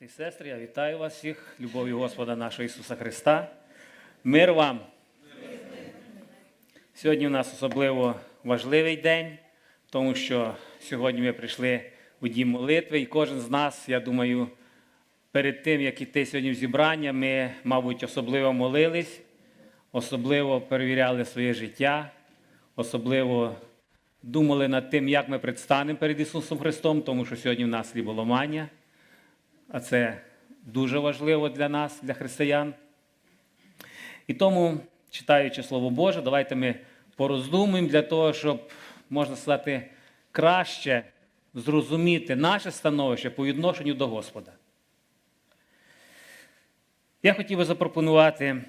Брати і сестри, я вітаю вас всіх, любов'ю Господа нашого Ісуса Христа. Мир вам! Сьогодні у нас особливо важливий день, тому що сьогодні ми прийшли у дім молитви, і кожен з нас, я думаю, перед тим, як іти сьогодні в зібрання, ми, мабуть, особливо молились, особливо перевіряли своє життя, особливо думали над тим, як ми предстанемо перед Ісусом Христом, тому що сьогодні в нас ліболомання. А це дуже важливо для нас, для християн. І тому, читаючи Слово Боже, давайте ми пороздумуємо для того, щоб, можна сказати, краще зрозуміти наше становище по відношенню до Господа. Я хотів би запропонувати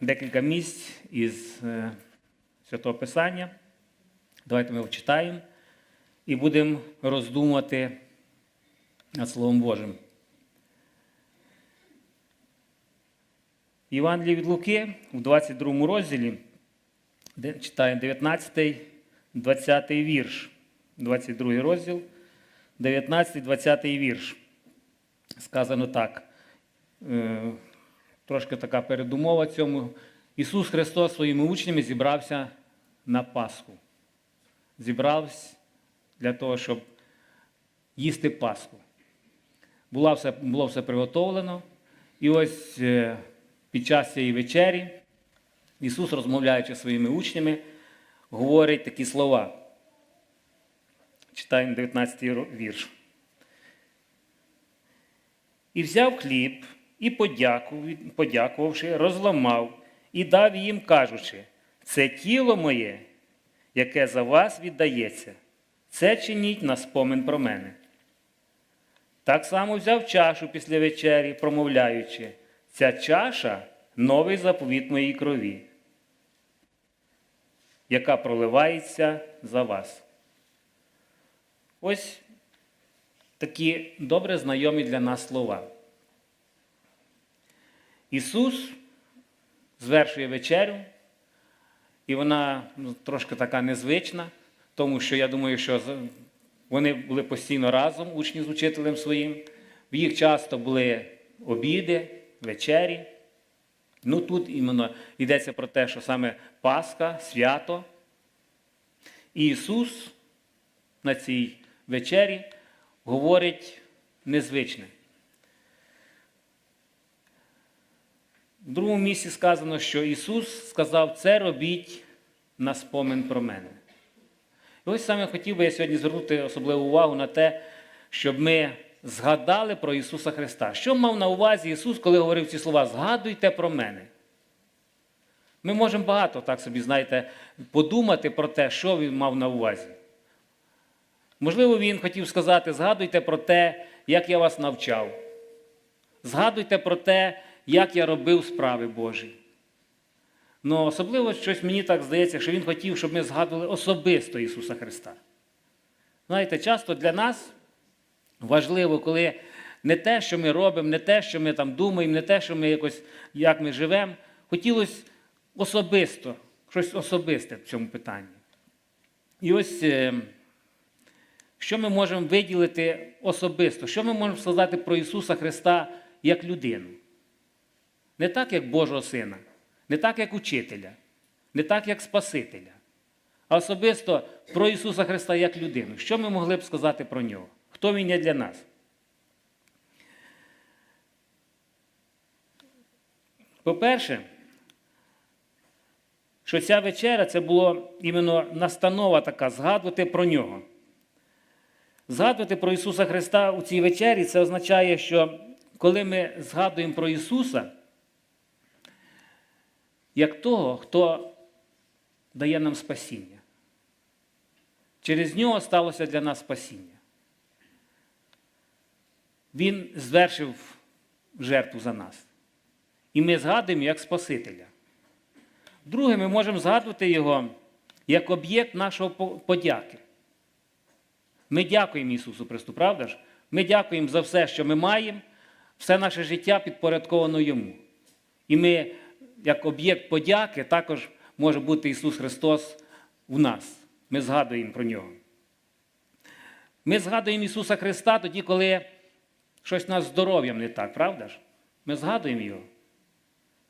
декілька місць із е, Святого Писання. Давайте ми вчитаємо і будемо роздумувати над Словом Божим. Євангелії від Луки у 22 розділі читаємо 19, 20 вірш. 22 розділ, 19, 20 вірш. Сказано так. Е, Трошки така передумова цьому. Ісус Христос своїми учнями зібрався на Пасху. Зібрався для того, щоб їсти Пасху. Було все, було все приготовлено. І ось е, під час цієї вечері Ісус, розмовляючи зі своїми учнями, говорить такі слова. Читаємо 19 вірш. І взяв хліб, і подякувавши, розламав і дав їм, кажучи, це тіло моє, яке за вас віддається, це чиніть на спомин про мене. Так само взяв чашу після вечері, промовляючи, ця чаша новий заповіт моїй крові, яка проливається за вас. Ось такі добре знайомі для нас слова. Ісус звершує вечерю, і вона ну, трошки така незвична, тому що я думаю, що вони були постійно разом, учні з учителем своїм. В їх часто були обіди, вечері. Ну тут іменно йдеться про те, що саме Пасха, свято. І Ісус на цій вечері говорить незвичне. В другому місці сказано, що Ісус сказав, це робіть на спомин про мене. І ось саме хотів би я сьогодні звернути особливу увагу на те, щоб ми згадали про Ісуса Христа. Що мав на увазі Ісус, коли говорив ці слова? Згадуйте про мене. Ми можемо багато, так собі, знаєте, подумати про те, що він мав на увазі. Можливо, він хотів сказати: згадуйте про те, як я вас навчав. Згадуйте про те, як я робив справи Божі. Ну, особливо щось мені так здається, що він хотів, щоб ми згадували особисто Ісуса Христа. Знаєте, часто для нас важливо, коли не те, що ми робимо, не те, що ми там думаємо, не те, що ми якось, як ми живемо, хотілося особисто, щось особисте в цьому питанні. І ось е, що ми можемо виділити особисто, що ми можемо сказати про Ісуса Христа як людину? Не так, як Божого Сина, не так, як учителя, не так, як Спасителя, а особисто про Ісуса Христа як людину. Що ми могли б сказати про нього? Хто Він є для нас? По-перше, що ця вечеря це було іменно настанова така згадувати про нього. Згадувати про Ісуса Христа у цій вечері це означає, що коли ми згадуємо про Ісуса, як того, хто дає нам спасіння. Через нього сталося для нас спасіння. Він звершив жертву за нас. І ми згадуємо як Спасителя. Друге, ми можемо згадувати Його як об'єкт нашого подяки. Ми дякуємо Ісусу Христу, правда ж? Ми дякуємо за все, що ми маємо, все наше життя підпорядковано Йому. І ми, як об'єкт подяки, також може бути Ісус Христос в нас. Ми згадуємо про Нього. Ми згадуємо Ісуса Христа тоді, коли щось нас здоров'ям не так, правда ж? Ми згадуємо його.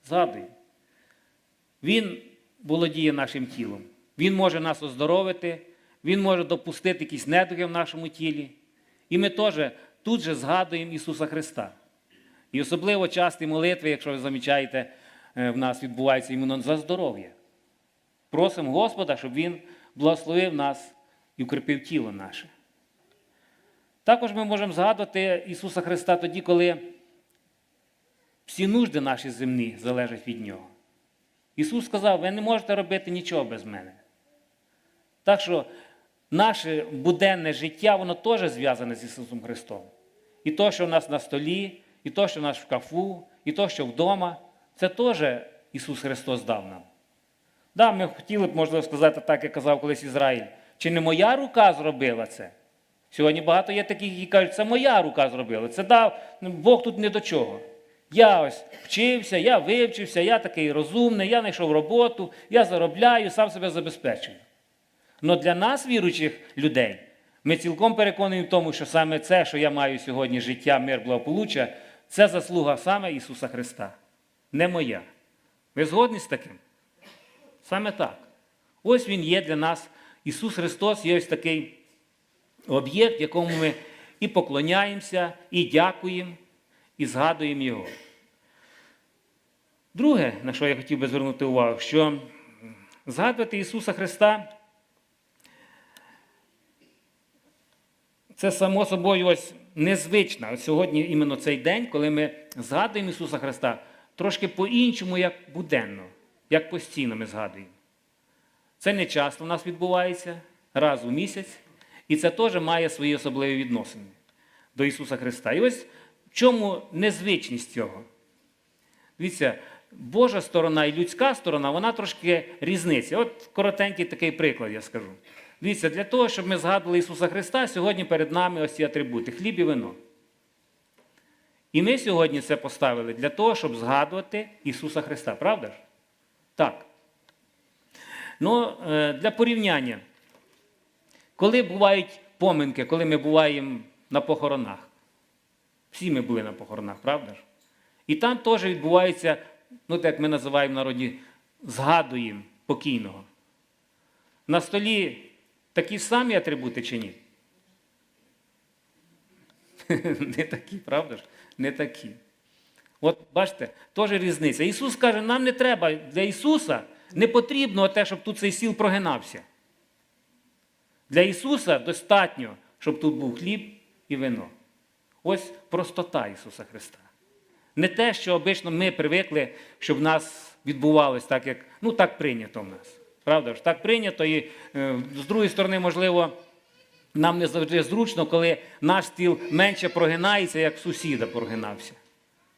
Згадуємо. Він володіє нашим тілом. Він може нас оздоровити, Він може допустити якісь недуги в нашому тілі. І ми теж тут же згадуємо Ісуса Христа. І особливо часті молитви, якщо ви замічаєте, е, в нас відбуваються іменно за здоров'я. Просимо Господа, щоб Він благословив нас і укріпив тіло наше. Також ми можемо згадувати Ісуса Христа тоді, коли всі нужди наші земні залежать від Нього. Ісус сказав, ви не можете робити нічого без мене. Так що наше буденне життя, воно теж зв'язане з Ісусом Христом. І то, що в нас на столі, і то, що в нас в шкафу, і то, що вдома, це теж Ісус Христос дав нам. Да, ми хотіли б, можливо, сказати так, як казав колись Ізраїль. Чи не моя рука зробила це? Сьогодні багато є таких, які кажуть, це моя рука зробила. Це дав, ну, Бог тут не до чого. Я ось вчився, я вивчився, я такий розумний, я знайшов роботу, я заробляю, сам себе забезпечую. Але для нас, віруючих людей, ми цілком переконані в тому, що саме це, що я маю сьогодні життя, мир, благополуччя, це заслуга саме Ісуса Христа, не моя. Ви згодні з таким? Саме так. Ось Він є для нас. Ісус Христос є ось такий об'єкт, якому ми і поклоняємося, і дякуємо, і згадуємо Його. Друге, на що я хотів би звернути увагу, що згадувати Ісуса Христа це само собою ось незвично. От сьогодні іменно цей день, коли ми згадуємо Ісуса Христа, трошки по-іншому, як буденно, як постійно ми згадуємо. Це не часто у нас відбувається, раз у місяць, і це теж має свої особливі відносини до Ісуса Христа. І ось в чому незвичність цього? Дивіться, Божа сторона і людська сторона, вона трошки різниця. От коротенький такий приклад я скажу. Дивіться, для того, щоб ми згадували Ісуса Христа, сьогодні перед нами ось ці атрибути хліб і вино. І ми сьогодні це поставили для того, щоб згадувати Ісуса Христа, правда ж? Так. Ну, е, для порівняння, коли бувають поминки, коли ми буваємо на похоронах, всі ми були на похоронах, правда ж? І там теж відбувається, ну так як ми називаємо в народі, згадуємо покійного. На столі такі самі атрибути чи ні? Не такі, правда ж? Не такі. От бачите, теж різниця. Ісус каже, нам не треба для Ісуса не потрібно те, щоб тут цей сіл прогинався. Для Ісуса достатньо, щоб тут був хліб і вино. Ось простота Ісуса Христа. Не те, що обично ми привикли, щоб в нас відбувалось так, як ну так прийнято в нас. Правда ж? Так прийнято, і е, з другої сторони, можливо, нам не завжди зручно, коли наш стіл менше прогинається, як сусіда прогинався.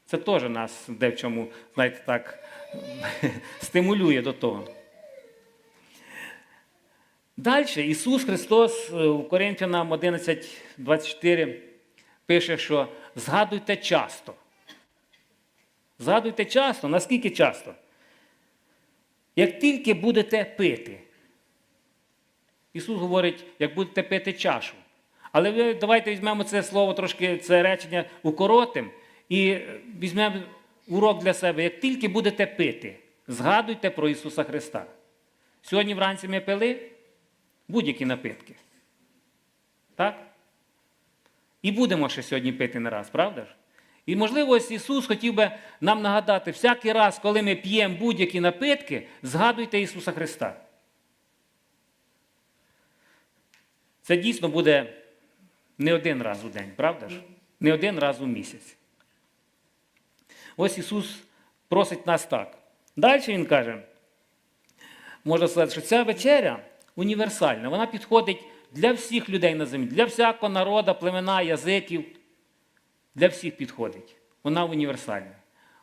Це теж нас де в чому, знаєте, так стимулює до того. Далі Ісус Христос е, у Коринфянам 11.24 пише, що згадуйте часто. Згадуйте часто, наскільки часто? Як тільки будете пити. Ісус говорить, як будете пити чашу. Але ви давайте візьмемо це слово трошки, це речення укоротим і візьмемо урок для себе. Як тільки будете пити, згадуйте про Ісуса Христа. Сьогодні вранці ми пили будь-які напитки. Так? І будемо ще сьогодні пити не раз, правда ж? І, можливо, ось Ісус хотів би нам нагадати, всякий раз, коли ми п'ємо будь-які напитки, згадуйте Ісуса Христа. Це дійсно буде не один раз у день, правда ж? Не один раз у місяць. Ось Ісус просить нас так. Далі Він каже, можна сказати, що ця вечеря універсальна, вона підходить для всіх людей на землі, для всякого народу, племена, язиків. Для всіх підходить. Вона універсальна.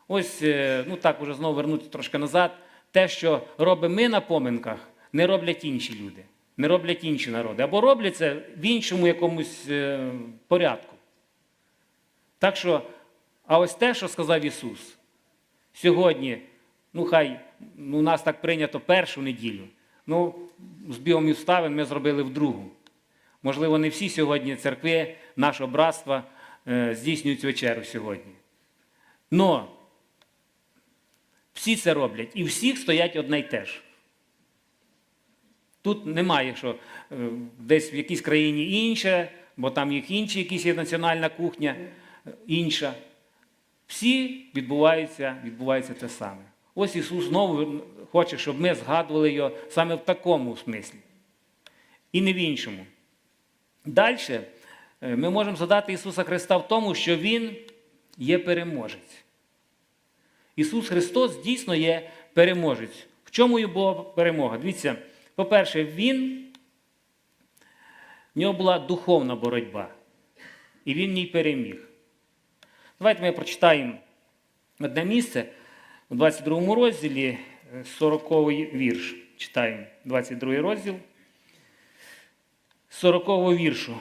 Ось, е, ну так, уже знову вернутися трошки назад. Те, що робимо ми на поминках, не роблять інші люди, не роблять інші народи. Або роблять це в іншому якомусь е, порядку. Так що, а ось те, що сказав Ісус, сьогодні, ну хай ну, у нас так прийнято першу неділю. Ну, з бігом обставин ми зробили в другу. Можливо, не всі сьогодні церкви, нашого братства е, здійснюють вечерю сьогодні. Но всі це роблять, і всіх стоять одне й те ж. Тут немає, що е, десь в якійсь країні інше, бо там їх інші, якісь є національна кухня е, інша. Всі відбувається, відбувається те саме. Ось Ісус знову хоче, щоб ми згадували його саме в такому смислі. І не в іншому. Далі ми можемо згадати Ісуса Христа в тому, що Він є переможець. Ісус Христос дійсно є переможець. В чому його була перемога? Дивіться, по-перше, Він, в нього була духовна боротьба, і Він в ній переміг. Давайте ми прочитаємо одне місце у 22 розділі, 40 вірш. Читаємо 22 розділ. 40 віршу.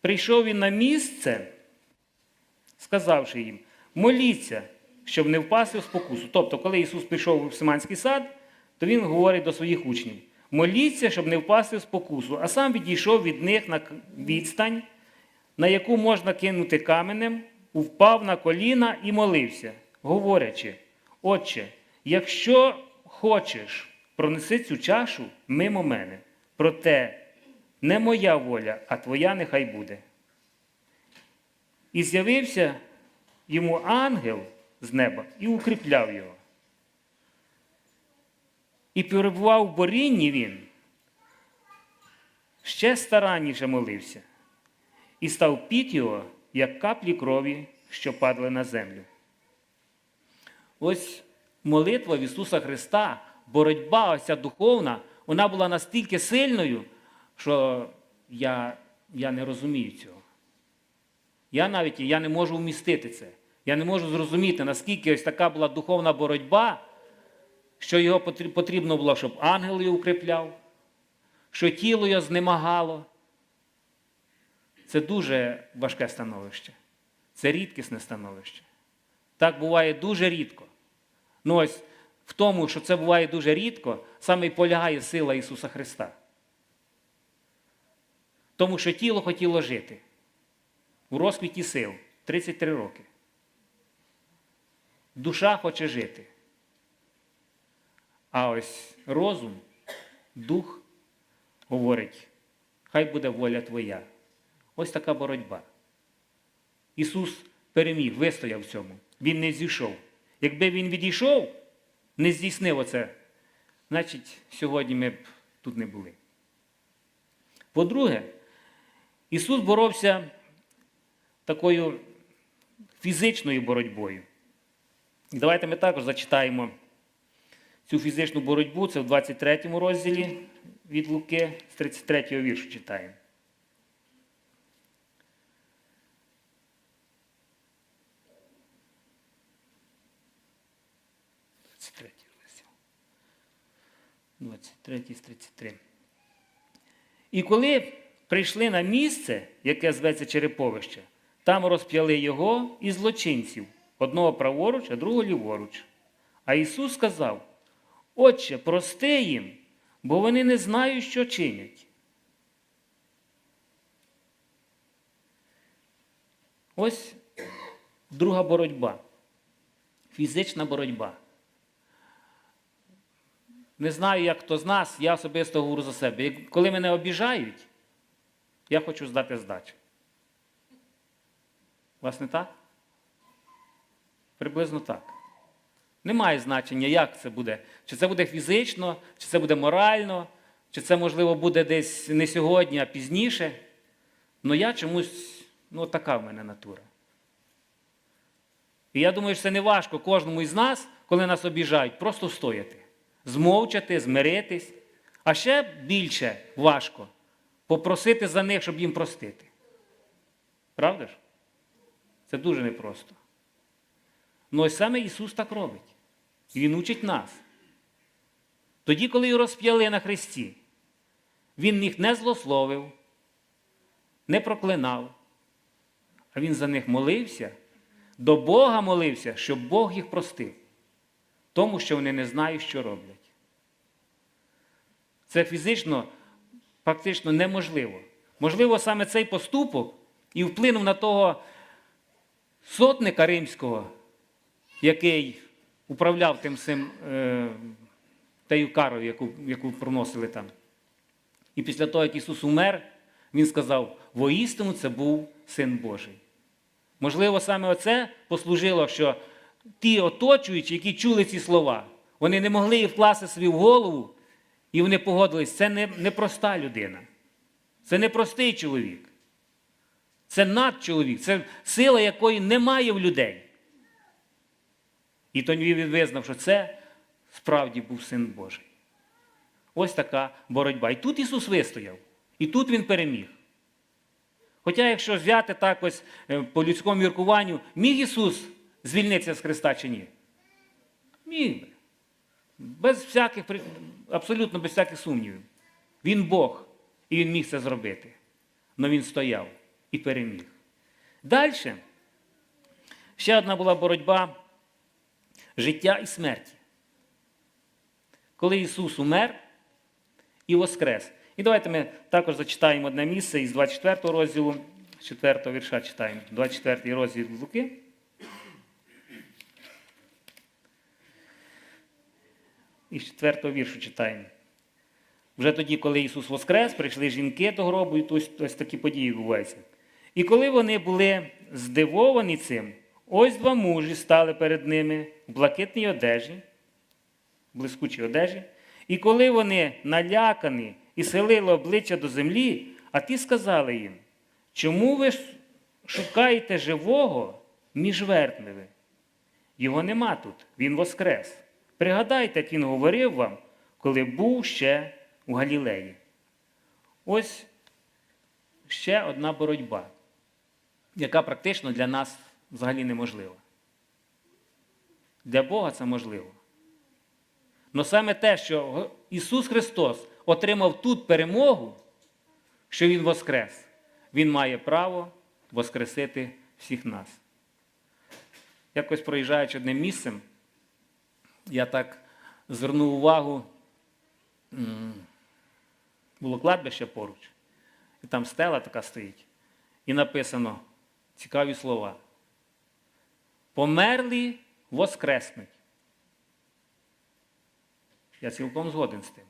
Прийшов він на місце, сказавши їм, моліться, щоб не впасти в спокусу. Тобто, коли Ісус прийшов в Симанський сад, то Він говорить до своїх учнів: моліться, щоб не впасти в спокусу, а сам відійшов від них на відстань, на яку можна кинути каменем, впав на коліна і молився, говорячи: Отче, якщо хочеш, пронеси цю чашу мимо мене. Проте не моя воля, а твоя нехай буде. І з'явився йому ангел з неба і укріпляв його. І перебував в борінні він, ще старанніше молився, і став піт його, як каплі крові, що падали на землю. Ось молитва в Ісуса Христа, боротьба ось ця духовна, вона була настільки сильною, що я, я не розумію цього. Я навіть я не можу вмістити це. Я не можу зрозуміти, наскільки ось така була духовна боротьба, що його потрібно було, щоб ангел його укріпляв, що тіло його знемагало. Це дуже важке становище. Це рідкісне становище. Так буває дуже рідко. Ну ось в тому, що це буває дуже рідко, саме і полягає сила Ісуса Христа. Тому що тіло хотіло жити у розквіті сил 33 роки. Душа хоче жити. А ось розум, дух говорить, хай буде воля твоя. Ось така боротьба. Ісус переміг, вистояв в цьому. Він не зійшов. Якби він відійшов, не здійснив оце, значить, сьогодні ми б тут не були. По-друге, Ісус боровся такою фізичною боротьбою. І давайте ми також зачитаємо цю фізичну боротьбу, це в 23 розділі від Луки, з 33 віршу читаємо. Третій розділ. 23 з 33. І коли прийшли на місце, яке зветься Череповище, там розп'яли його і злочинців, одного праворуч, а другого ліворуч. А Ісус сказав: Отче, прости їм, бо вони не знають, що чинять. Ось друга боротьба. Фізична боротьба. Не знаю, як хто з нас, я особисто говорю за себе. Коли мене обіжають, я хочу здати здачу. Вас не так? Приблизно так. Немає значення, як це буде. Чи це буде фізично, чи це буде морально, чи це, можливо, буде десь не сьогодні, а пізніше. Ну я чомусь, ну, така в мене натура. І я думаю, що це не важко кожному із нас, коли нас обіжають, просто стояти, змовчати, змиритись. А ще більше важко попросити за них, щоб їм простити. Правда ж? Це дуже непросто. Ну ось саме Ісус так робить. Він учить нас. Тоді, коли його розп'яли на хресті, Він їх не злословив, не проклинав, а Він за них молився, до Бога молився, щоб Бог їх простив, тому що вони не знають, що роблять. Це фізично, фактично неможливо. Можливо, саме цей поступок і вплинув на того сотника римського, який управляв тим всім е, тею карою, яку, яку проносили там. І після того, як Ісус умер, Він сказав: воістину це був Син Божий. Можливо, саме оце послужило, що ті оточуючі, які чули ці слова, вони не могли їх вкласти собі в голову, і вони погодились, це не, не проста людина. Це не простий чоловік. Це надчоловік, це сила, якої немає в людей. І тоді він визнав, що це справді був син Божий. Ось така боротьба. І тут Ісус вистояв, і тут Він переміг. Хоча, якщо взяти так ось е, по людському міркуванню, міг Ісус звільнитися з Христа чи ні? Міг би. Без всяких, абсолютно без всяких сумнівів. Він Бог, і Він міг це зробити. Але Він стояв і переміг. Далі ще одна була боротьба життя і смерті. Коли Ісус умер і воскрес. І давайте ми також зачитаємо одне місце із 24 розділу, з 4 вірша читаємо, 24 розділ Луки. І з 4 віршу читаємо. Вже тоді, коли Ісус воскрес, прийшли жінки до гробу, і ось, ось такі події відбуваються. І коли вони були здивовані цим, ось два мужі стали перед ними в блакитній одежі, блискучій одежі. І коли вони налякані і схилили обличчя до землі, а ті сказали їм, чому ви шукаєте живого між мертвими? Його нема тут, він воскрес. Пригадайте, як він говорив вам, коли був ще у Галілеї. Ось ще одна боротьба, яка практично для нас взагалі неможлива. Для Бога це можливо. Но саме те, що Ісус Христос отримав тут перемогу, що Він воскрес, Він має право воскресити всіх нас. Якось проїжджаючи одним місцем, я так звернув увагу, було кладбище поруч, і там стела така стоїть, і написано цікаві слова. Померлі воскреснуть. Я цілком згоден з тим.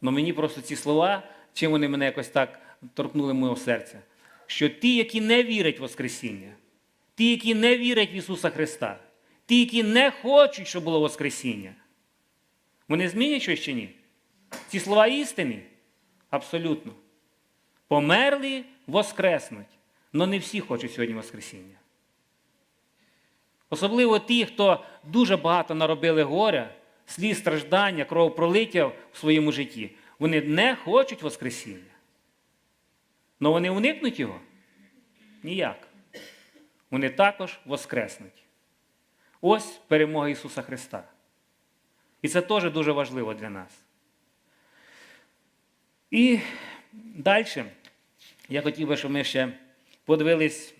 Но мені просто ці слова, чим вони мене якось так торкнули мого серця, що ті, які не вірять в Воскресіння, ті, які не вірять в Ісуса Христа, ті, які не хочуть, щоб було Воскресіння, вони змінять щось чи ні? Ці слова істини? Абсолютно. Померли, воскреснуть. Но не всі хочуть сьогодні Воскресіння. Особливо ті, хто дуже багато наробили горя, сліз страждання, кровопролиття в своєму житті, вони не хочуть Воскресіння. Але вони уникнуть його? Ніяк. Вони також воскреснуть. Ось перемога Ісуса Христа. І це теж дуже важливо для нас. І далі я хотів би, щоб ми ще подивились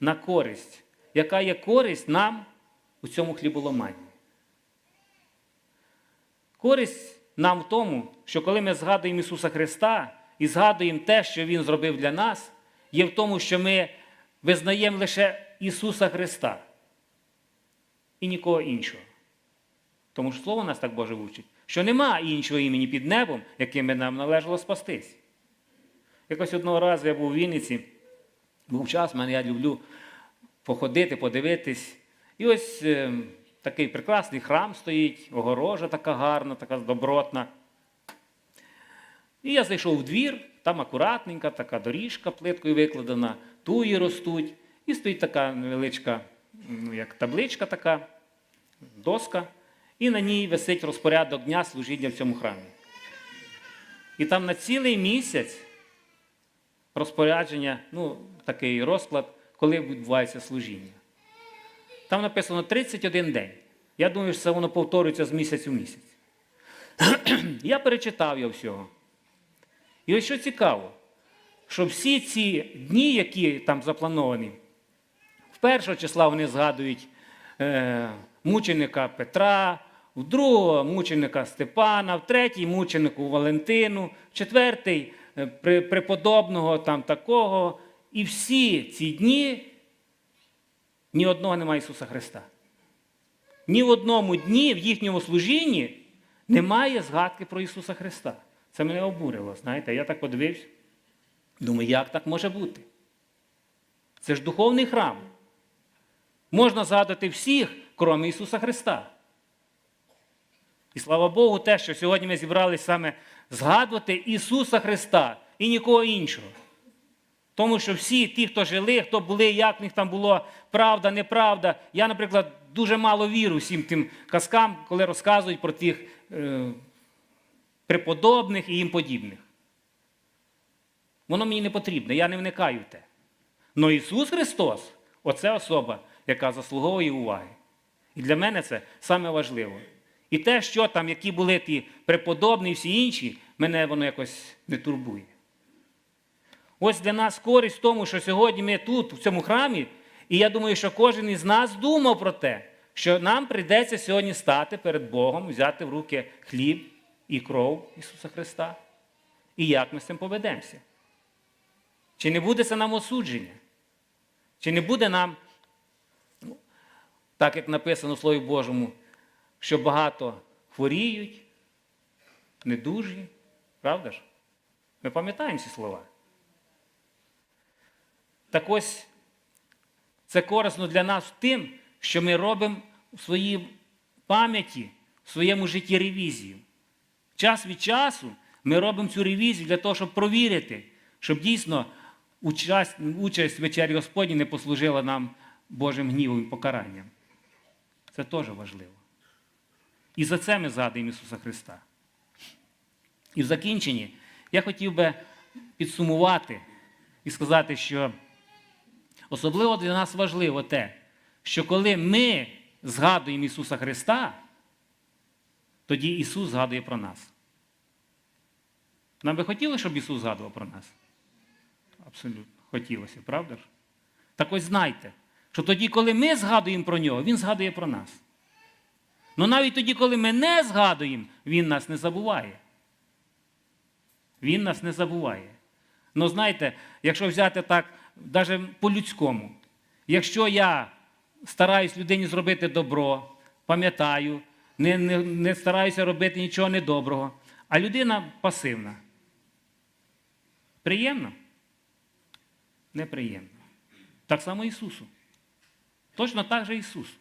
на користь. Яка є користь нам у цьому хліболоманні? Користь нам в тому, що коли ми згадуємо Ісуса Христа і згадуємо те, що Він зробив для нас, є в тому, що ми визнаємо лише Ісуса Христа і нікого іншого. Тому що Слово нас так Боже вчить, що нема іншого імені під небом, яким нам належало спастись. Якось одного разу я був у Вінниці, був час, мене я люблю походити, подивитись. І ось е, такий прекрасний храм стоїть, огорожа така гарна, така добротна. І я зайшов в двір, там акуратненька, така доріжка плиткою викладена, туї ростуть, і стоїть така невеличка, ну, як табличка така, доска, і на ній висить розпорядок дня служіння в цьому храмі. І там на цілий місяць розпорядження, ну, такий розклад, коли відбувається служіння. Там написано 31 день. Я думаю, що це воно повторюється з місяця в місяць. Я перечитав його всього. І ось що цікаво, що всі ці дні, які там заплановані, першого числа вони згадують е, мученика Петра, в другого мученика Степана, в третій мученику Валентину, в четвертий е, преподобного там такого. І всі ці дні ні одного немає Ісуса Христа. Ні в одному дні в їхньому служінні немає згадки про Ісуса Христа. Це мене обурило, знаєте, я так подивився. Думаю, як так може бути? Це ж духовний храм. Можна згадати всіх, крім Ісуса Христа. І слава Богу, те, що сьогодні ми зібралися саме згадувати Ісуса Христа і нікого іншого. Тому що всі ті, хто жили, хто були, як в них там було правда, неправда. Я, наприклад, дуже мало вірю всім тим казкам, коли розказують про тих е, преподобних і їм подібних. Воно мені не потрібне, я не вникаю в те. Но Ісус Христос оце особа, яка заслуговує уваги. І для мене це саме важливо. І те, що там, які були ті преподобні і всі інші, мене воно якось не турбує. Ось для нас користь в тому, що сьогодні ми тут, в цьому храмі, і я думаю, що кожен із нас думав про те, що нам прийдеться сьогодні стати перед Богом, взяти в руки хліб і кров Ісуса Христа. І як ми з цим поведемося? Чи не буде це нам осудження? Чи не буде нам, так як написано в Слові Божому, що багато хворіють, недужі? Правда ж? Ми пам'ятаємо ці слова. Так ось це корисно для нас тим, що ми робимо в своїй пам'яті, в своєму житті ревізію. Час від часу ми робимо цю ревізію для того, щоб провірити, щоб дійсно участь, в вечері Господні не послужила нам Божим гнівом і покаранням. Це теж важливо. І за це ми згадуємо Ісуса Христа. І в закінченні я хотів би підсумувати і сказати, що особливо для нас важливо те, що коли ми згадуємо Ісуса Христа, тоді Ісус згадує про нас. Нам би хотілося, щоб Ісус згадував про нас? Абсолютно. Хотілося, правда ж? Так ось знайте, що тоді, коли ми згадуємо про нього, Він згадує про нас. Ну навіть тоді, коли ми не згадуємо, Він нас не забуває. Він нас не забуває. Ну, знаєте, якщо взяти так, навіть по-людському, якщо я стараюсь людині зробити добро, пам'ятаю, не, не, не стараюся робити нічого недоброго, а людина пасивна. Приємно? Неприємно. Так само Ісусу. Точно так же Ісусу.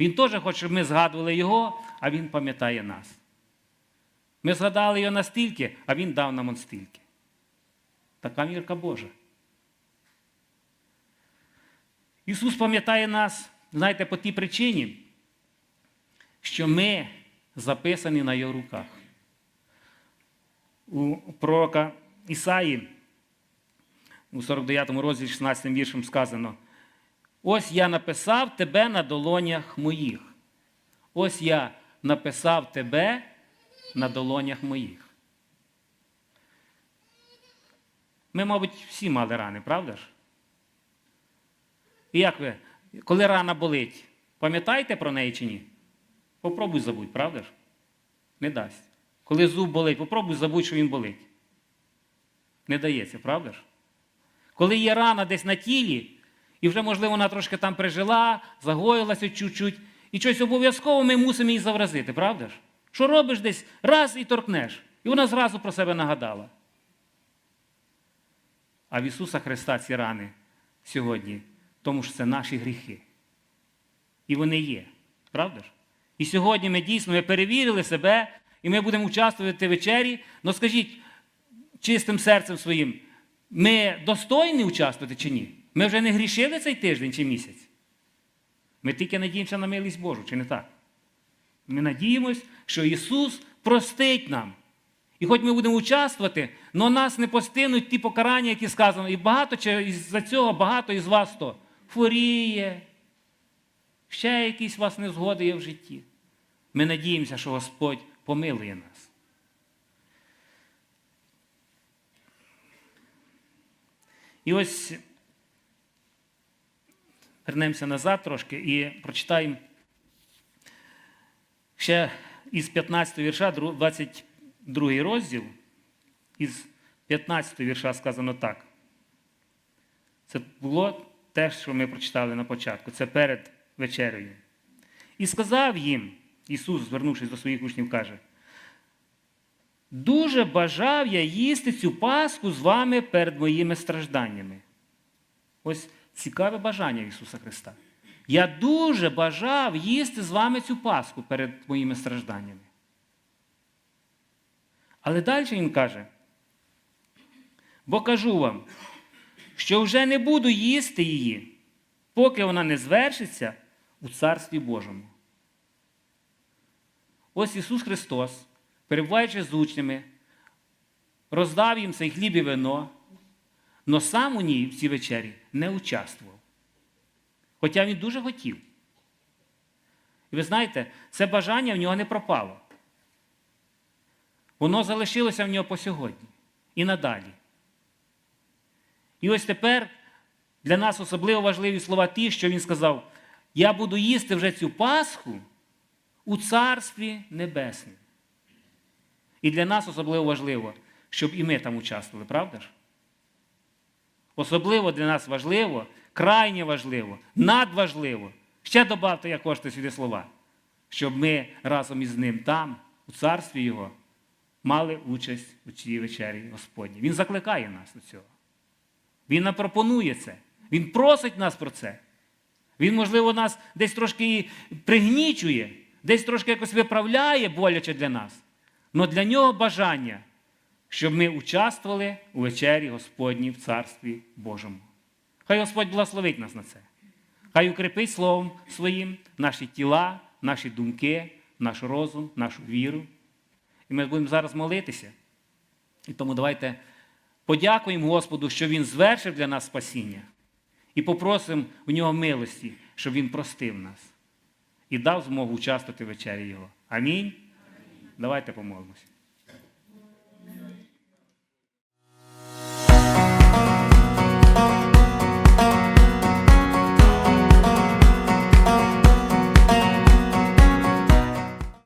Він теж хоче, щоб ми згадували Його, а Він пам'ятає нас. Ми згадали його настільки, а Він дав нам стільки. Така мірка Божа. Ісус пам'ятає нас, знаєте, по тій причині, що ми записані на Його руках. У пророка Ісаї у 49 розділі 16 віршем сказано: Ось я написав тебе на долонях моїх. Ось я написав тебе на долонях моїх. Ми, мабуть, всі мали рани, правда ж? І як ви, коли рана болить, пам'ятаєте про неї чи ні? Попробуй забудь, правда ж? Не дасть. Коли зуб болить, попробуй забудь, що він болить. Не дається, правда ж? Коли є рана десь на тілі, і вже, можливо, вона трошки там прижила, загоїлася чуть-чуть, і щось обов'язково ми мусимо її завразити, правда ж? Що робиш десь раз і торкнеш, і вона зразу про себе нагадала. А в Ісуса Христа ці рани сьогодні, тому що це наші гріхи. І вони є, правда ж? І сьогодні ми дійсно ми перевірили себе, і ми будемо участвувати в вечері. Ну скажіть чистим серцем своїм, ми достойні участвувати чи ні? Ми вже не грішили цей тиждень чи місяць. Ми тільки надіємося на милість Божу, чи не так? Ми надіємось, що Ісус простить нам. І хоч ми будемо участвувати, але нас не постигнуть ті покарання, які сказано. І багато за цього багато із вас то хворіє, ще якісь вас незгоди є в житті. Ми надіємося, що Господь помилує нас. І ось вернемося назад трошки і прочитаємо ще із 15 вірша, 22 розділ. із 15 вірша сказано так. Це було те, що ми прочитали на початку. Це перед вечерею. І сказав їм, Ісус, звернувшись до своїх учнів, каже, дуже бажав я їсти цю Пасху з вами перед моїми стражданнями. Ось цікаве бажання Ісуса Христа. Я дуже бажав їсти з вами цю Пасху перед моїми стражданнями. Але далі Він каже, бо кажу вам, що вже не буду їсти її, поки вона не звершиться у Царстві Божому. Ось Ісус Христос, перебуваючи з учнями, роздав їм цей хліб і вино, але сам у ній в цій вечері не участвував. Хоча він дуже хотів. І ви знаєте, це бажання в нього не пропало. Воно залишилося в нього по сьогодні і надалі. І ось тепер для нас особливо важливі слова ті, що він сказав: Я буду їсти вже цю Пасху у Царстві Небесному. І для нас особливо важливо, щоб і ми там участвували, правда ж? Особливо для нас важливо, крайне важливо, надважливо. Ще добавте, як хочете сюди слова, щоб ми разом із ним там, у царстві Його, мали участь у цій вечері Господній. Він закликає нас до цього. Він нам пропонує це. Він просить нас про це. Він, можливо, нас десь трошки пригнічує, десь трошки якось виправляє боляче для нас. Але для нього бажання, щоб ми участвували у вечері Господній в Царстві Божому. Хай Господь благословить нас на це. Хай укріпить Словом Своїм наші тіла, наші думки, наш розум, нашу віру. І ми будемо зараз молитися. І тому давайте подякуємо Господу, що Він звершив для нас спасіння. І попросимо у нього милості, щоб Він простив нас і дав змогу участвувати в вечері Його. Амінь. Давайте помолимося.